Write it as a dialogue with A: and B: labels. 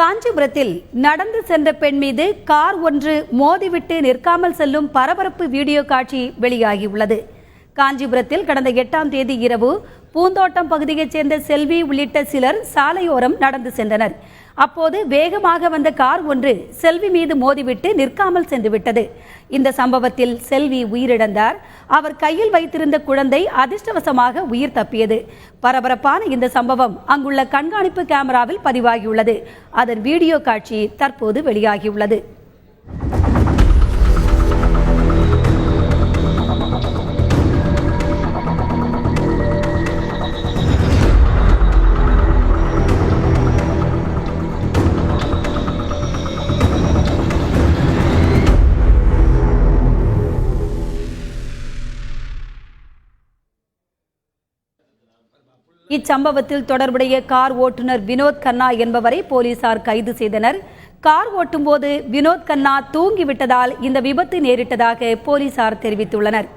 A: காஞ்சிபுரத்தில் நடந்து சென்ற பெண் மீது கார் ஒன்று மோதிவிட்டு நிற்காமல் செல்லும் பரபரப்பு வீடியோ காட்சி வெளியாகியுள்ளது. காஞ்சிபுரத்தில் கடந்த எட்டாம் தேதி இரவு பூந்தோட்டம் பகுதியைச் சேர்ந்த செல்வி உள்ளிட்ட சிலர் சாலையோரம் நடந்து சென்றனர். அப்போது வேகமாக வந்த கார் ஒன்று செல்வி மீது மோதிவிட்டு நிற்காமல் சென்று விட்டது இந்த சம்பவத்தில் செல்வி உயிரிழந்தார். அவர் கையில் வைத்திருந்த குழந்தை அதிர்ஷ்டவசமாக உயிர் தப்பியது. பரபரப்பான இந்த சம்பவம் அங்குள்ள கண்காணிப்பு கேமராவில் பதிவாகியுள்ளது. அதன் வீடியோ காட்சி தற்போது வெளியாகியுள்ளது. இச்சம்பவத்தில் தொடர்புடைய கார் ஓட்டுநர் வினோத் கண்ணா என்பவரை போலீசார் கைது செய்தனர். கார் ஓட்டும்போது வினோத் கண்ணா தூங்கிவிட்டதால் இந்த விபத்து நேரிட்டதாக போலீசார் தெரிவித்துள்ளனர்.